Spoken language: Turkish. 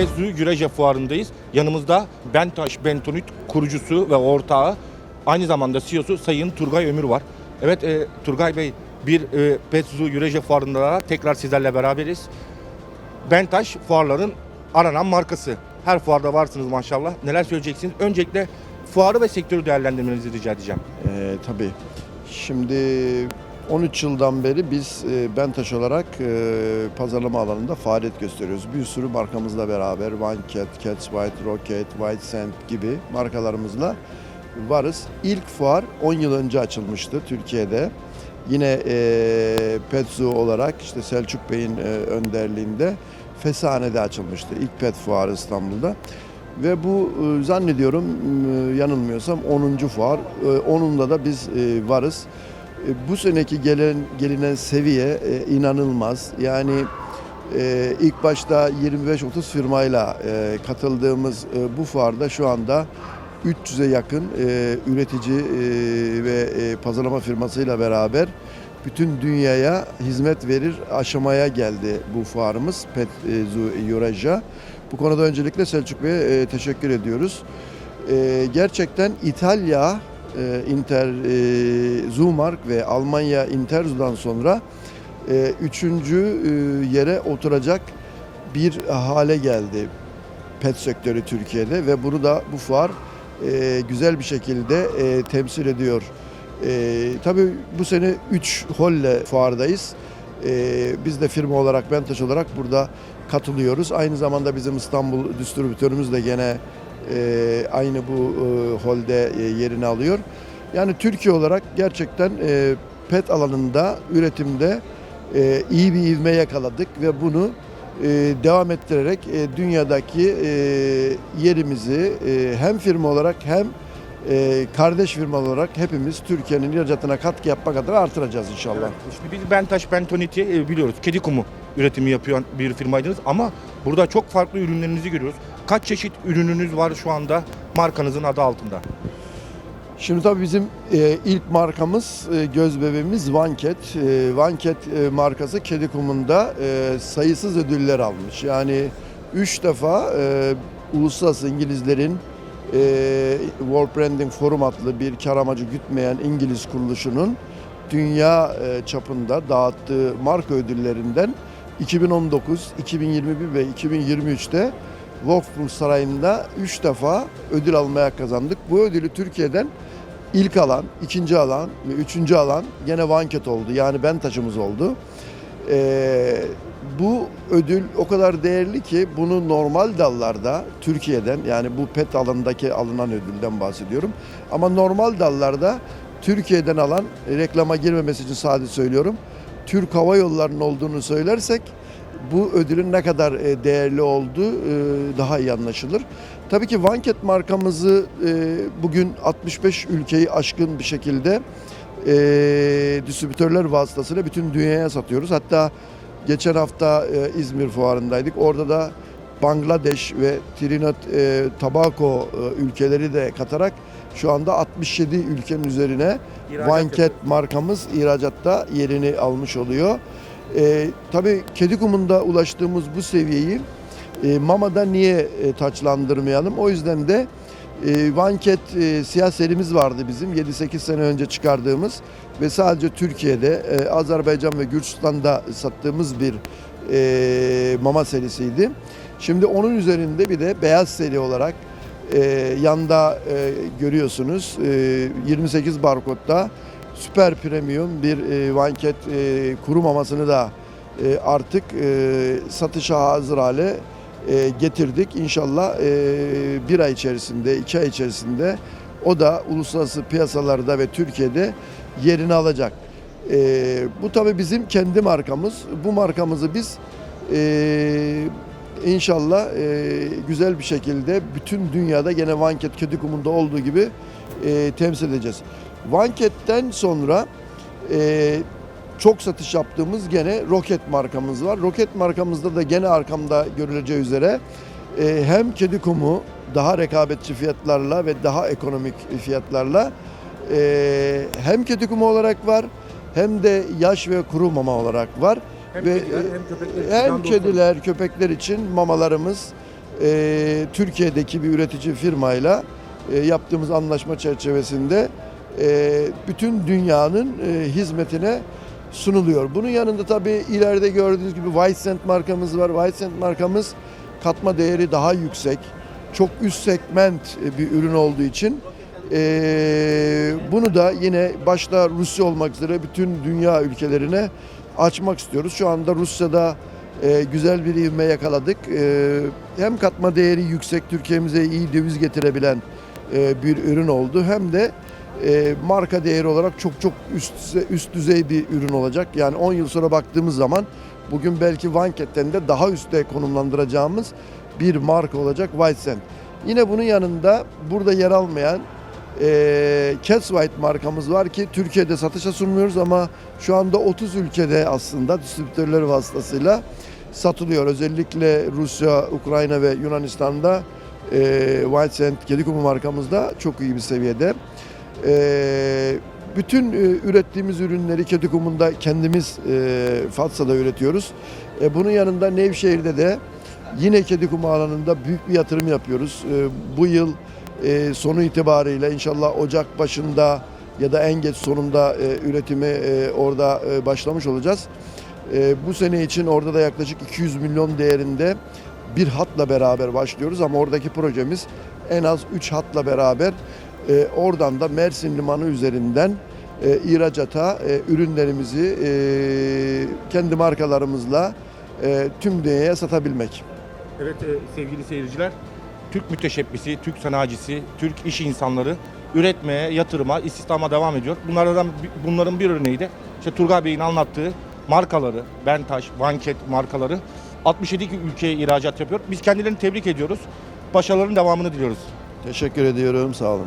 Petzu Güreşe Fuarı'ndayız. Yanımızda Bentaş Bentonit kurucusu ve ortağı, aynı zamanda CEO'su Sayın Turgay Ömür var. Evet e, Turgay Bey, bir e, Petzu Güreşe Fuarı'nda da tekrar sizlerle beraberiz. Bentaş fuarların aranan markası. Her fuarda varsınız maşallah. Neler söyleyeceksiniz? Öncelikle fuarı ve sektörü değerlendirmenizi rica edeceğim. Ee, tabii. Şimdi 13 yıldan beri biz e, Bentaş olarak e, pazarlama alanında faaliyet gösteriyoruz. Bir sürü markamızla beraber One Cat, Cat's White, Rocket, White Sand gibi markalarımızla varız. İlk fuar 10 yıl önce açılmıştı Türkiye'de. Yine e, Petzu olarak işte Selçuk Bey'in e, önderliğinde Fesane'de açılmıştı. İlk pet fuarı İstanbul'da. Ve bu e, zannediyorum e, yanılmıyorsam 10. fuar. E, 10'unda da biz e, varız. E, Bu seneki gelen gelinen seviye e, inanılmaz. Yani e, ilk başta 25-30 firmayla e, katıldığımız e, bu fuarda şu anda 300'e yakın e, üretici e, ve e, pazarlama firmasıyla beraber bütün dünyaya hizmet verir aşamaya geldi bu fuarımız Pet e, Eurasia. Bu konuda öncelikle Selçuk Bey'e e, teşekkür ediyoruz. E, gerçekten İtalya Inter e, Zoomark ve Almanya Interzoo'dan sonra e, üçüncü e, yere oturacak bir hale geldi pet sektörü Türkiye'de ve bunu da bu fuar e, güzel bir şekilde e, temsil ediyor. E, tabii bu sene 3 holle fuardayız. E, biz de firma olarak, Bentaş olarak burada katılıyoruz. Aynı zamanda bizim İstanbul distribütörümüz de gene e, aynı bu e, holde e, yerini alıyor. Yani Türkiye olarak gerçekten pet alanında, üretimde iyi bir ivme yakaladık ve bunu devam ettirerek dünyadaki yerimizi hem firma olarak hem kardeş firma olarak hepimiz Türkiye'nin ihracatına katkı yapmak adına artıracağız inşallah. Şimdi biz Bentaş Bentonit'i biliyoruz. Kedi kumu üretimi yapıyor bir firmaydınız ama burada çok farklı ürünlerinizi görüyoruz. Kaç çeşit ürününüz var şu anda markanızın adı altında? Şimdi tabii bizim e, ilk markamız, e, göz bebeğimiz Cat. E, Cat e, markası kedi kumunda e, sayısız ödüller almış. Yani üç defa e, uluslararası İngilizlerin e, World Branding Forum adlı bir kar amacı gütmeyen İngiliz kuruluşunun dünya e, çapında dağıttığı marka ödüllerinden 2019, 2021 ve 2023'te Wolfsburg Sarayı'nda 3 defa ödül almaya kazandık. Bu ödülü Türkiye'den ilk alan, ikinci alan ve üçüncü alan gene Vanket oldu. Yani ben taşımız oldu. Ee, bu ödül o kadar değerli ki bunu normal dallarda Türkiye'den yani bu pet alanındaki alınan ödülden bahsediyorum. Ama normal dallarda Türkiye'den alan reklama girmemesi için sadece söylüyorum. Türk Hava Yolları'nın olduğunu söylersek bu ödülün ne kadar e, değerli olduğu e, daha iyi anlaşılır. Tabii ki Vanket markamızı e, bugün 65 ülkeyi aşkın bir şekilde distribütörler vasıtasıyla bütün dünyaya satıyoruz. Hatta geçen hafta İzmir fuarındaydık. Orada da Bangladeş ve Trinidad e, Tobago e, ülkeleri de katarak şu anda 67 ülkenin üzerine İhracat Vanket yapıyoruz. markamız ihracatta yerini almış oluyor. E, tabii kedi kumunda ulaştığımız bu seviyeyi e, Mama'da niye e, taçlandırmayalım? O yüzden de e, Vanket e, siyah serimiz vardı bizim 7-8 sene önce çıkardığımız ve sadece Türkiye'de, e, Azerbaycan ve Gürcistan'da sattığımız bir e, mama serisiydi. Şimdi onun üzerinde bir de beyaz seri olarak e, yanda e, görüyorsunuz e, 28 barkodda süper premium bir e, Vanket e, kuru da e, artık e, satışa hazır hale e, getirdik. İnşallah e, bir ay içerisinde, iki ay içerisinde o da uluslararası piyasalarda ve Türkiye'de yerini alacak. E, bu tabii bizim kendi markamız. Bu markamızı biz e, inşallah e, güzel bir şekilde bütün dünyada gene Vanket Kedi Kumu'nda olduğu gibi e, temsil edeceğiz. Vanket'ten sonra e, çok satış yaptığımız gene Roket markamız var. Roket markamızda da gene arkamda görüleceği üzere e, hem kedi kumu daha rekabetçi fiyatlarla ve daha ekonomik fiyatlarla e, hem kedi kumu olarak var hem de yaş ve kuru mama olarak var. Hem ve kediler, hem köpekler hem kediler, köpekler için mamalarımız e, Türkiye'deki bir üretici firmayla e, yaptığımız anlaşma çerçevesinde e, bütün dünyanın e, hizmetine sunuluyor. Bunun yanında tabii ileride gördüğünüz gibi Whitesand markamız var. Whitesand markamız katma değeri daha yüksek. Çok üst segment e, bir ürün olduğu için e, bunu da yine başta Rusya olmak üzere bütün dünya ülkelerine açmak istiyoruz. Şu anda Rusya'da e, güzel bir ivme yakaladık. E, hem katma değeri yüksek, Türkiye'mize iyi döviz getirebilen e, bir ürün oldu. Hem de e, marka değeri olarak çok çok üst üst düzey bir ürün olacak. Yani 10 yıl sonra baktığımız zaman bugün belki Vanket'ten de daha üstte konumlandıracağımız bir marka olacak Whitesand. Yine bunun yanında burada yer almayan e, Cats White markamız var ki Türkiye'de satışa sunmuyoruz ama şu anda 30 ülkede aslında distribütörler vasıtasıyla satılıyor. Özellikle Rusya, Ukrayna ve Yunanistan'da e, White Sand kedi kumu markamız da çok iyi bir seviyede. E, bütün e, ürettiğimiz ürünleri kedi kumunda kendimiz e, Fatsa'da üretiyoruz. E, bunun yanında Nevşehir'de de yine kedi kumu alanında büyük bir yatırım yapıyoruz. E, bu yıl e, sonu itibariyle inşallah Ocak başında ya da en geç sonunda e, üretimi e, orada e, başlamış olacağız. E, bu sene için orada da yaklaşık 200 milyon değerinde bir hatla beraber başlıyoruz ama oradaki projemiz en az 3 hatla beraber e, oradan da Mersin Limanı üzerinden e, ihracata e, ürünlerimizi e, kendi markalarımızla e, tüm dünyaya satabilmek. Evet e, sevgili seyirciler, Türk müteşebbisi, Türk sanayicisi, Türk iş insanları üretmeye, yatırıma, istihdama devam ediyor. Bunlardan bunların bir örneği de işte Turgay Bey'in anlattığı markaları, Bentaş, Vanket markaları 67 ülkeye ihracat yapıyor. Biz kendilerini tebrik ediyoruz. Başarıların devamını diliyoruz. Teşekkür ediyorum. Sağ olun.